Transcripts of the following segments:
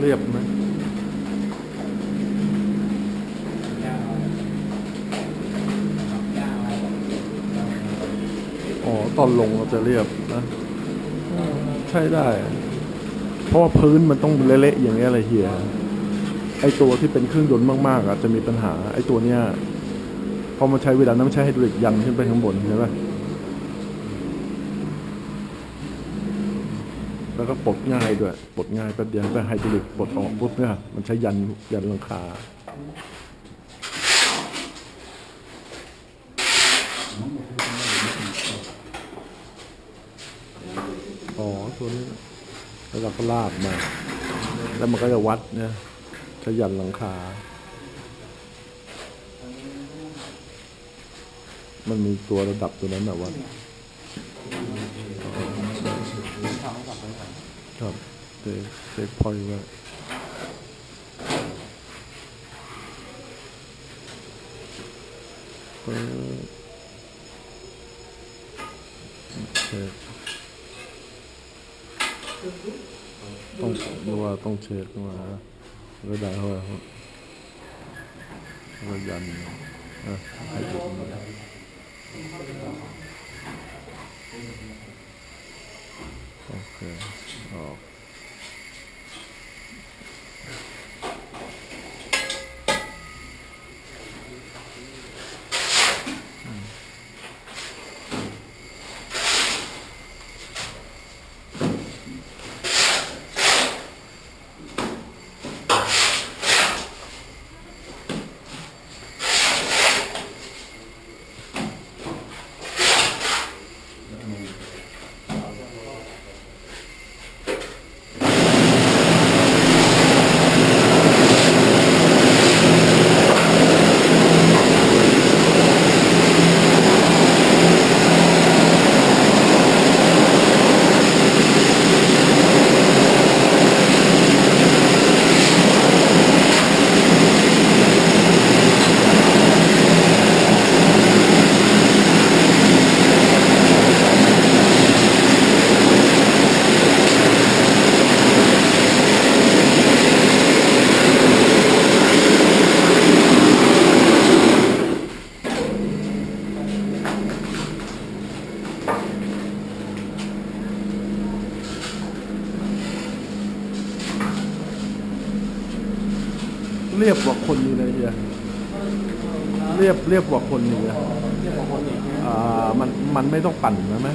เรียบไหมอ๋อตอนลงเราจะเรียบนะใช่ได้ เพราะว่าพื้นมันต้องเละๆอย่างเงี้ยอะไรเฮียไอตัวที่เป็นเครื่องยนต์มากๆอาจจะมีปัญหา ไอตัวเนี้ยพอมาใช้เวลานั้นมันใช้ไฮดรอลิกยันขึ้นไปข้างบนใช่ไหม แล้วก็ปลดง่ายด้วย ปลดง่ายแป๊บเดียวไปไฮดรอลิกปลดออกปุ๊บเนี่ยมันใช้ยันยันหลังคาอ๋อตัวนี้แล้วเราก็ลากมา แล้วมันก็จะวัดเนี่ยใช้ยันหลังคา มันมีตัวระดับตัวนั้นแบบว่า ครับเทเทคพอยต์ไว้เปิดเช็คต้อง เรียกว่าต้องเช็คมาก็ได้เท่าไหร่ครับแล้วก็ยันอะให้ดูมา โอเคออกอืม เรียบกว่าคนนี่เลยเฮียเรียบเรียบกว่าคนนี้อะอ่ามันมันไม่ต้องปั่นนะไหม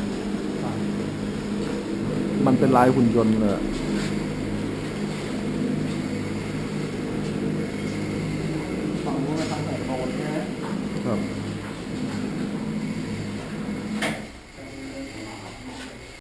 มันเป็นลายหุ่นยนต์เลย